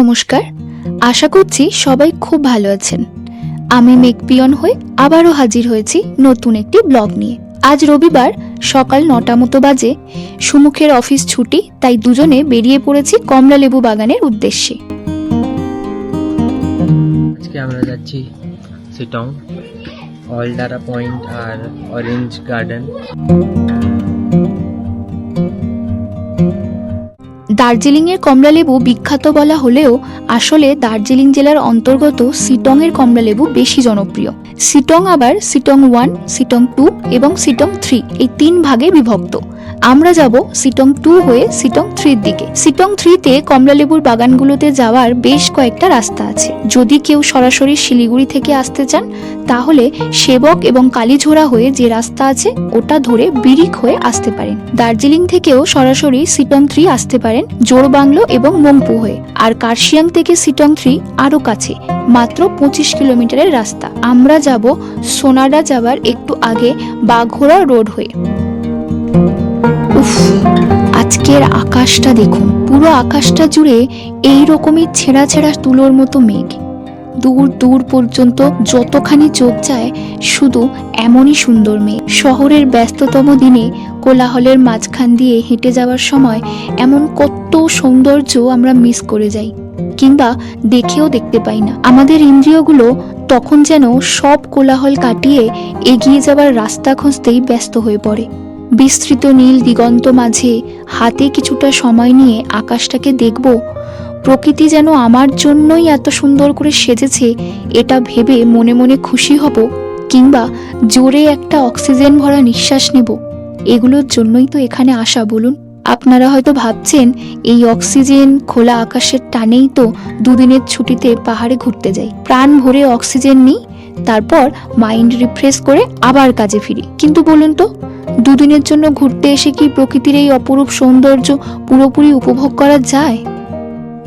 নমস্কার। আশা করছি সবাই খুব ভালো আছেন। আমি মেকপিয়ন হয়ে আবারও হাজির হয়েছি নতুন একটি ব্লগ নিয়ে। আজ রবিবার সকাল নটা মতো বাজে। সুমুখের অফিস ছুটি, তাই দুজনে বেরিয়ে পড়েছি কমলালেবু বাগানের উদ্দেশ্যে। আজকে আমরা যাচ্ছি সিটং, অলডারা পয়েন্ট আর অরেঞ্জ গার্ডেন। দার্জিলিংয়ের কমলালেবু বিখ্যাত বলা হলেও আসলে দার্জিলিং জেলার অন্তর্গত সিটংয়ের কমলালেবু বেশি জনপ্রিয়। সিটং আবার সিটং ওয়ান, সিটং টু এবং সিটং থ্রি এই তিন ভাগে বিভক্ত। আমরা যাব সিটং টু হয়ে সিটং থ্রির দিকে। সিটং থ্রিতে কমলালেবুর বাগানগুলোতে যাওয়ার বেশ কয়েকটা রাস্তা আছে। যদি কেউ সরাসরি শিলিগুড়ি থেকে আসতে চান তাহলে সেবক এবং কালীঝোড়া হয়ে যে রাস্তা আছে, ওটা ধরে বিরিক হয়ে আসতে পারেন। দার্জিলিং থেকেও সরাসরি সিটং থ্রি আসতে পারেন জোরবাংলো এবং মংপু হয়ে। আর কার্শিয়াং থেকে সিটং থ্রি আরও কাছে, মাত্র পঁচিশ কিলোমিটারের রাস্তা। আমরা যাব সোনাডা যাওয়ার একটু আগে বাঘোড়া রোড হয়ে। উফ, আজকের আকাশটা দেখুন, পুরো আকাশটা জুড়ে এই রকমই ছেঁড়া ছেঁড়া তুলোর মতো মেঘ। দূর দূর পর্যন্ত যতখানি চোখ যায়, শুধু এমনই সুন্দর মেয়ে। শহরের ব্যস্ততম দিনে কোলাহলের মাঝখান দিয়ে হেঁটে যাওয়ার সময় এমন কত সৌন্দর্য আমরা মিস করে যাই, কিংবা দেখেও দেখতে পাই না। আমাদের ইন্দ্রিয়গুলো তখন যেন সব কোলাহল কাটিয়ে এগিয়ে যাওয়ার রাস্তা খুঁজতেই ব্যস্ত হয়ে পড়ে। বিস্তৃত নীল দিগন্ত মাঝে হাতে কিছুটা সময় নিয়ে আকাশটাকে দেখব প্রকৃতি যেন আমার জন্যই এত সুন্দর করে সেজেছে, এটা ভেবে মনে মনে খুশি হব, কিংবা জোরে একটা অক্সিজেন ভরা নিঃশ্বাস নেব। এগুলোর জন্যই তো এখানে আসা, বলুন। আপনারা হয়তো ভাবছেন, এই অক্সিজেন খোলা আকাশের টানেই তো দুদিনের ছুটিতে পাহাড়ে ঘুরতে যাই। প্রাণ ভরে অক্সিজেন নিই, তারপর মাইন্ড রিফ্রেশ করে আবার কাজে ফিরি। কিন্তু বলুন তো, দুদিনের জন্য ঘুরতে এসে কি প্রকৃতির এই অপরূপ সৌন্দর্য পুরোপুরি উপভোগ করা যায়?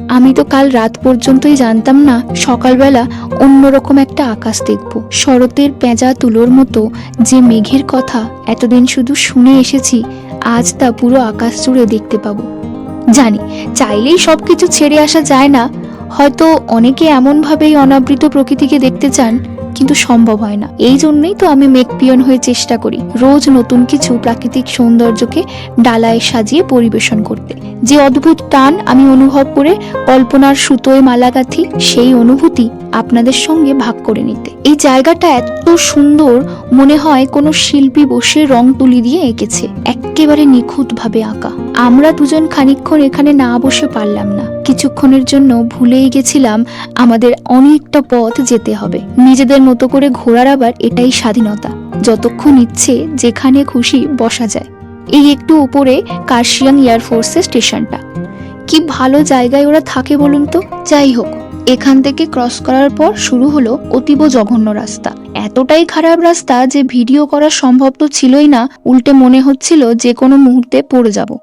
আমি তো কাল রাত পর্যন্তই জানতাম না সকালবেলা অন্যরকম একটা আকাশ দেখব। শরতের পেঁজা তুলোর মতো যে মেঘের কথা এতদিন শুধু শুনে এসেছি, আজ তা পুরো আকাশ জুড়ে দেখতে পাবো। জানি, চাইলেই সব কিছু ছেড়ে আসা যায় না। হয়তো অনেকে এমনভাবেই অনাবৃত প্রকৃতিকে দেখতে চান কিন্তু সম্ভব হয় না। এই জন্যই তো আমি মেঘপিয়ন হয়ে চেষ্টা করি রোজ নতুন কিছু প্রাকৃতিক সৌন্দর্যকে ডালায় সাজিয়ে পরিবেশন করতে। যে অদ্ভুত টান আমি অনুভব করে কল্পনার সুতোয় মালা গাঁথি, সেই অনুভূতি আপনাদের সঙ্গে ভাগ করে নিতে। এই জায়গাটা এত সুন্দর, মনে হয় কোনো শিল্পী বসে রং তুলি দিয়ে এঁকেছে। একেবারে নিখুঁত ভাবে আঁকা। আমরা দুজন খানিকক্ষণ এখানে না বসে পারলাম না। কিছুক্ষণের জন্য ভুলেই গেছিলাম, আমাদের অনেকটা পথ যেতে হবে। নিজেদের মতো করে ঘোরার আবার এটাই স্বাধীনতা। যতক্ষণ ইচ্ছে যেখানে খুশি বসা যায়। এই একটু উপরে কার্শিয়াং এয়ারফোর্সের স্টেশনটা। কি ভালো জায়গায় ওরা থাকে বলুন তো? যাই হোক, এখান থেকে ক্রস করার পর শুরু হলো অতীব জঘন্য রাস্তা। এতটাই খারাপ রাস্তা যে ভিডিও করা সম্ভব তো ছিলই না, উল্টে মনে হচ্ছিল যে কোনো মুহূর্তে পড়ে যাব।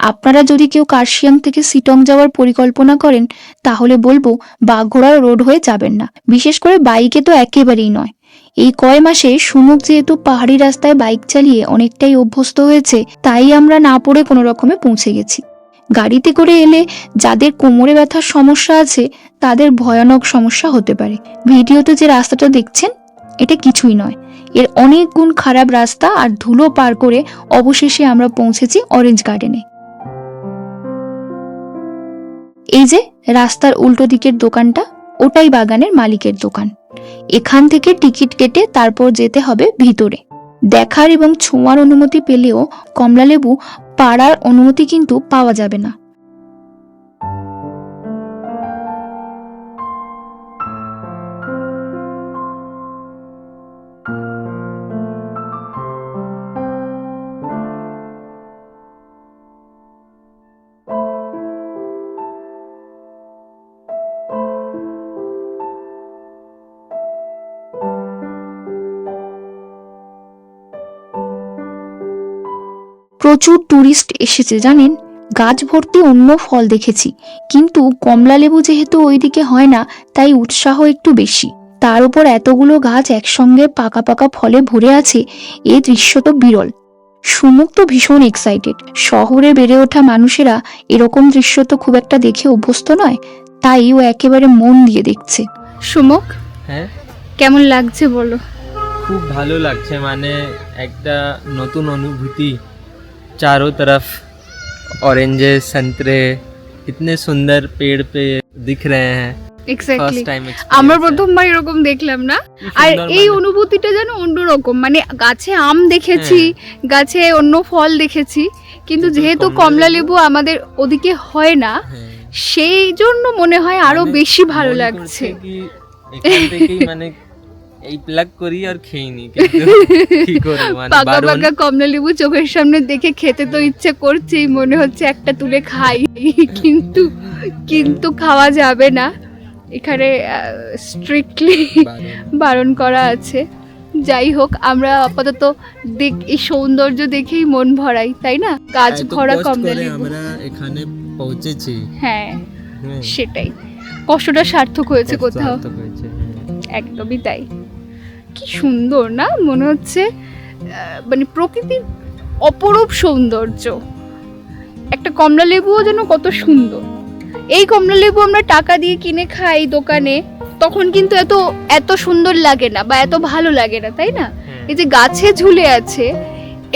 আপনারা যদি কেউ কার্শিয়াং থেকে সিটং যাওয়ার পরিকল্পনা করেন, তাহলে বলব বাঘোড়া রোড হয়ে যাবেন না। বিশেষ করে বাইকে তো একেবারেই নয়। এই কয় মাসে সুমুখ যেহেতু পাহাড়ি রাস্তায় বাইক চালিয়ে অনেকটাই অভ্যস্ত হয়েছে, তাই আমরা না পড়ে কোনো রকমে পৌঁছে গেছি। গাড়িতে করে এলে যাদের কোমরে ব্যথার সমস্যা আছে, তাদের ভয়ানক সমস্যা হতে পারে। ভিডিওতে যে রাস্তাটা দেখছেন, এটা কিছুই নয়। এর অনেক গুণ খারাপ রাস্তা আর ধুলো পার করে অবশেষে আমরা পৌঁছেছি অরেঞ্জ গার্ডেনে এই যে রাস্তার উল্টো দিকের দোকানটা, ওটাই বাগানের মালিকের দোকান। এখান থেকে টিকিট কেটে তারপর যেতে হবে ভিতরে। দেখার এবং ছোঁয়ার অনুমতি পেলেও কমলালেবু পাড়ার অনুমতি কিন্তু পাওয়া যাবে না। প্রচুর টুরিস্ট এসেছে জানেন? গাছ ভর্তি অন্য ফল দেখেছি। কিন্তু কমলা লেবু যেহেতু ওইদিকে হয় না তাই উৎসাহ একটু বেশি। তার উপর এতগুলো গাছ একসঙ্গে পাকা পাকা ফলে ভরে আছে এ দৃশ্য তো বিরল। সুমুখ তো ভীষণ এক্সাইটেড শহরে বেড়ে ওঠা মানুষেরা এরকম দৃশ্য তো খুব একটা দেখে অভ্যস্ত নয় তাই ও একেবারে মন দিয়ে দেখছে। সুমক হ্যাঁ? কেমন লাগছে বলো? খুব ভালো লাগছে মানে একটা নতুন অনুভূতি। चारों तरफ ऑरेंजेस संतरे इतने सुंदर पेड़ पे दिख रहे हैं এক্স্যাক্টলি फर्स्ट टाइम আমরা প্রথমবার এরকম দেখলাম না আর এই অনুভূতিটা যেন অন্যরকম মানে গাছে আম দেখেছি গাছে অন্য ফল দেখেছি কিন্তু কিন্তু যেহেতু কমলা কমলা লেবু- লেবু আমাদের ওদিকে হয় না সেই জন্য মনে হয় আরো বেশি ভালো লাগছে এখান থেকেই মানে এই প্লাগ করি আর খেয়ে নি কিন্তু কি করব মানে পাকা পাকা কমলা লেবু চোখের সামনে দেখে খেতে তো ইচ্ছে করছেই মনে হচ্ছে একটা তুলে খাই কিন্তু কিন্তু খাওয়া যাবে না। এখানে স্ট্রিক্টলি বারণ। করা আছে। যাই হোক আমরা আপাতত দেখ এই সৌন্দর্য দেখেই মন ভরাই তাই না? গাছ এত ভরা কমলা লেবু। আমরা এখানে পৌঁছেছি। হ্যাঁ হ্যাঁ, সেটাই। কষ্টটা সার্থক হয়েছে কোথাও। হ্যাঁ। একদমই তাই। কি সুন্দর না? মনে হচ্ছে মানে প্রকৃতির অপরূপ সৌন্দর্য। একটা কমলা লেবুও যেন কত সুন্দর। এই কমলা লেবু আমরা টাকা দিয়ে কিনে খাই দোকানে তখন কিন্তু এত এত সুন্দর লাগে না বা এত ভালো লাগে না তাই না? হ্যাঁ। এই যে গাছে ঝুলে আছে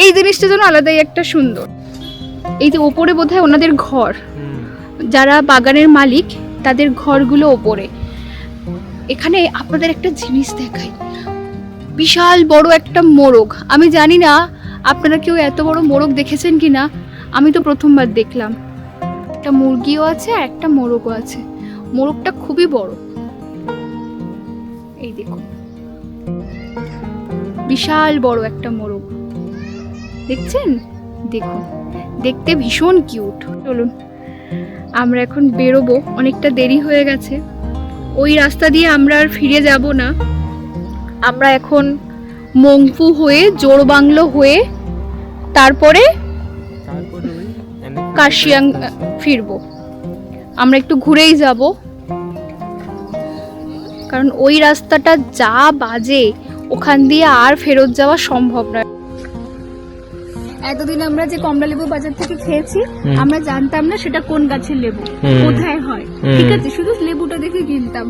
এই জিনিসটা যেন আলাদাই একটা সুন্দর। এই যে ওপরে বোধহয় ওনাদের ঘর। যারা বাগানের মালিক তাদের ঘরগুলো ওপরে। এখানে আপনাদের একটা জিনিস দেখাই। বিশাল বড় একটা মোরগ। আমি জানি না আপনারা কেউ এত বড় মোরগ দেখেছেন কি না আমি তো প্রথমবার দেখলাম। একটা মুরগিও আছে, আর একটা মোরগও আছে। মোরগটা খুবই বড়। এই দেখুন বিশাল বড় একটা মোরগ। দেখছেন? দেখুন। দেখতে ভীষণ কিউট। চলুন, আমরা এখন বেরোবো। অনেকটা দেরি হয়ে গেছে। ওই রাস্তা দিয়ে আমরা আর ফিরে যাব না। আমরা এখন মংফু হয়ে জোরবাংলো হয়ে তারপরে আহ, ফিরবো। আমরা একটু ঘুরেই যাব। কারণ ওই রাস্তাটা যা বাজে ওখান দিয়ে আর ফেরত যাওয়া সম্ভব নয় এতদিন আমরা যে কমলা লেবু বাজার থেকে খেয়েছি আমরা জানতাম না সেটা কোন গাছের লেবু কোথায় হয়। ঠিক আছে শুধু লেবুটা দেখে কিনতাম।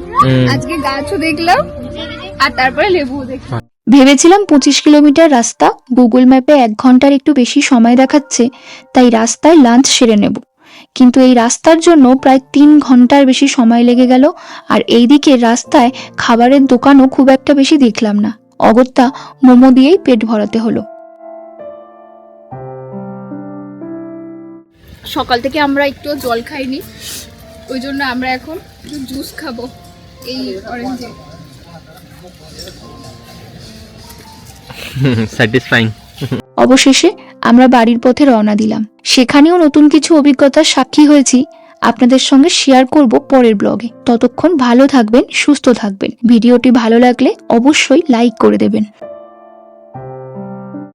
আজকে গাছও দেখলাম আর তারপরে লেবুও দেখলাম। ভেবেছিলাম পঁচিশ কিলোমিটার রাস্তা গুগল ম্যাপে এক ঘণ্টার একটু বেশি সময় দেখাচ্ছে তাই রাস্তায় লাঞ্চ সেরে নেব। কিন্তু এই রাস্তার জন্য প্রায় তিন ঘণ্টার বেশি সময় লেগে গেল আর এইদিকে রাস্তায় খাবারের দোকানও খুব একটা বেশি দেখলাম না। অগত্যা মোমো দিয়েই পেট ভরাতে হলো। সকাল থেকে আমরা একটু জল খাইনি। ওই জন্য আমরা এখন একটু জুস খাব। এই অরেঞ্জে স্যাটিসফাইং অবশেষে আমরা বাড়ির পথে রওনা দিলাম। সেখানেও নতুন কিছু অভিজ্ঞতার সাক্ষী হয়েছি। আপনাদের সঙ্গে শেয়ার করব পরের ব্লগে ততক্ষণ ভালো থাকবেন সুস্থ থাকবেন। ভিডিওটি ভালো লাগলে অবশ্যই লাইক করে দেবেন।